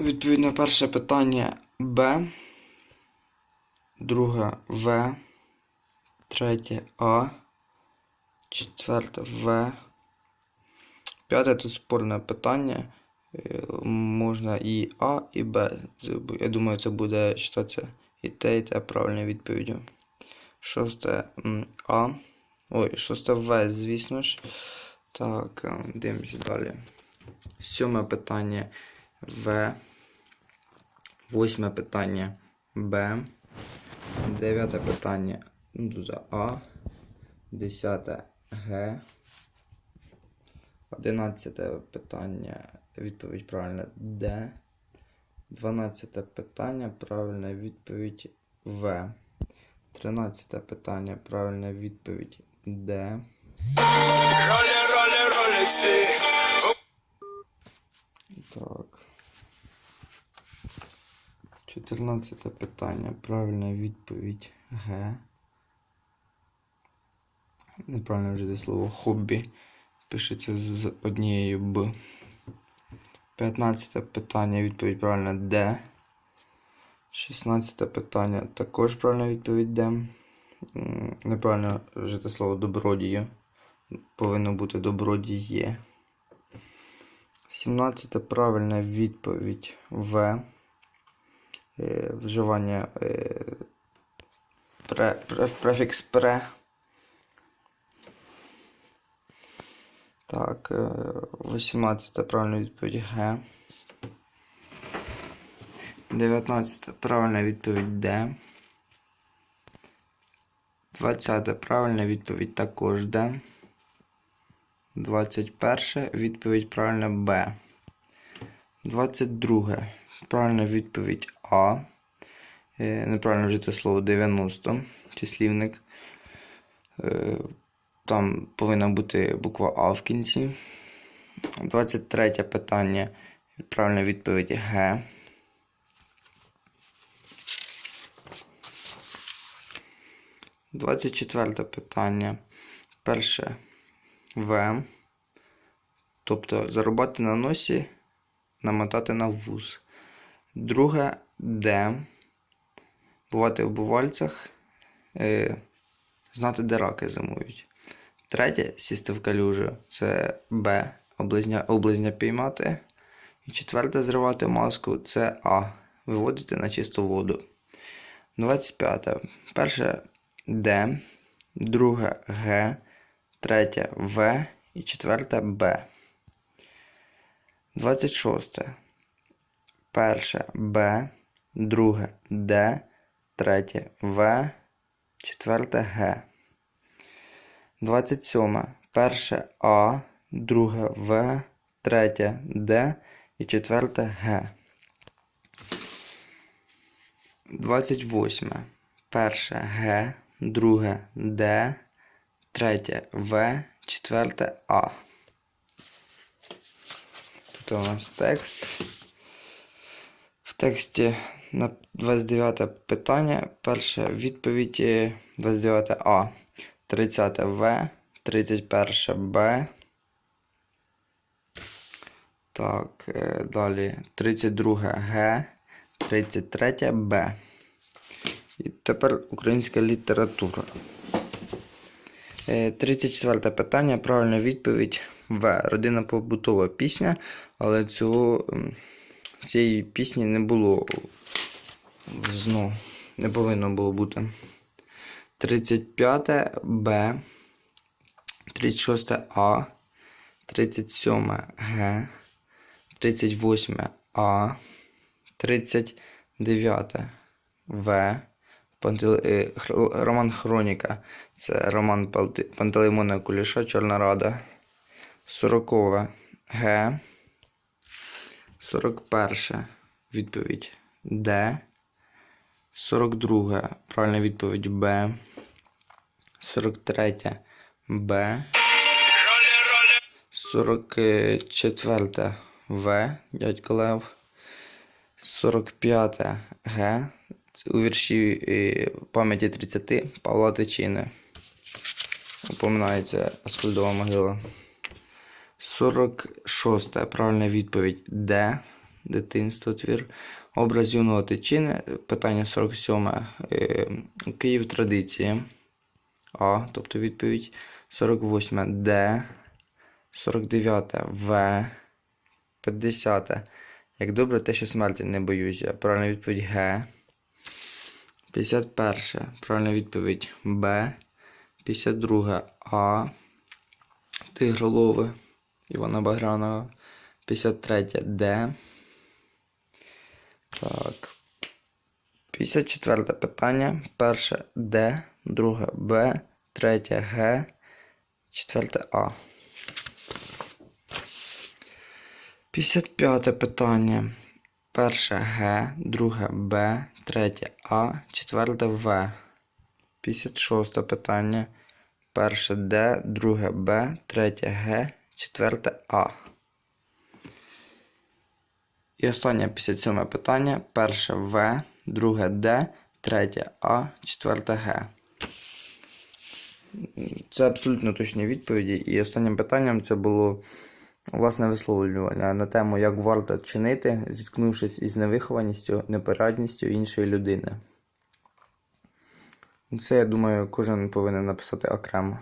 Відповідно, перше питання Б, друге В, третє А, четверте В. П'яте тут спорне питання. Е, Можна і А, і Б. Я думаю, це буде читатися і те, і те правильною відповіддю. Шосте А. Ой, шосте В, звісно ж. Так, е, дивимося далі. Сьоме питання В. Восьме питання Б. Дев'яте питання за А. Десяте Г. Одинадцяте питання. Відповідь правильна Д. Дванадцяте питання. Правильна відповідь В. Тринадцяте питання. Правильна відповідь Д. 14 питання. Правильна відповідь Г. Неправильно вжити слово хобі. Пишеться з однією Б. 15 питання. Відповідь правильна Д. 16 питання. Також правильна відповідь Д. Неправильно вжити слово добродію. Повинно бути добродіє. 17 правильна відповідь В. Е, Вживання е, пре, пре, префікс пре. Так, е, 18 правильна відповідь Г. 19 правильна відповідь Д. 20 правильна відповідь також Д. 21 відповідь правильна Б. 22. Правильна відповідь А. Е, Неправильно вжити слово 90. Числівник. Е, Там повинна бути буква А в кінці. 23 питання. Правильна відповідь Г. Двадцять четверте питання. Перше В. Тобто зарубати на носі, намотати на вуз. Друге Д. Бувати в бувальцях, е, знати, де раки зимують. Третє сісти в калюжу. Це Б. Облизня, облизня піймати. І четверте зривати маску це А. Виводити на чисту воду. 25. Перше Д. Друге Г. Третє В. І четверте Б. 26. Перше Б. Друге Д. Третє В. Четверте Г. 27. Перше А. Друге В. Третє Д. І четверте Г. 28. Перше Г. Друге Д. Третє В. Четверте А. Тут у нас текст. В тексті на 29 питання. Перше відповідь е, 29 А. 30 В. 31 Б. Так, е, далі 32 Г. 33 Б. І тепер українська література. Е, 34 питання. Правильна відповідь В. Родина побутова пісня, але цього, цієї пісні не було ЗНО. Не повинно було бути. 35 Б. 36 А. 37 Г. 38 А. 39 В. Е, Роман Хроніка. Це роман Пантелеймона Куліша Чорна Рада. 40 Г. 41 відповідь Д. 42 правильна відповідь Б. 43 Б. Роли, роли. 44 В. Дядько Лев. 45 Г. У вірші е, пам'яті 30 Павла Тичини. Упоминається Аскольдова могила. 46 правильна відповідь Д. Дитинство твір. Образ юного тичини. Питання 47. Е, Київ традиції. А, тобто відповідь. 48. Д. 49. В. 50. Як добре те, що смерті не боюся. Правильна відповідь Г. 51. Правильна відповідь Б. 52. А. Тигролови. Івана Багранова. 53. Д. Так. 54 питання. Перше Д. Друге Б. Третє Г. Четверте А. 55 питання. Перше Г, друге Б, третє А, четверте В. 56 питання. Перше Д, друге Б, третє Г, четверте А. І останнє 57 питання. Перше В, друге Д, третє А, четверте Г. Це абсолютно точні відповіді. І останнім питанням це було власне висловлювання на тему, як варто чинити, зіткнувшись із невихованістю, непорядністю іншої людини. Це, я думаю, кожен повинен написати окремо.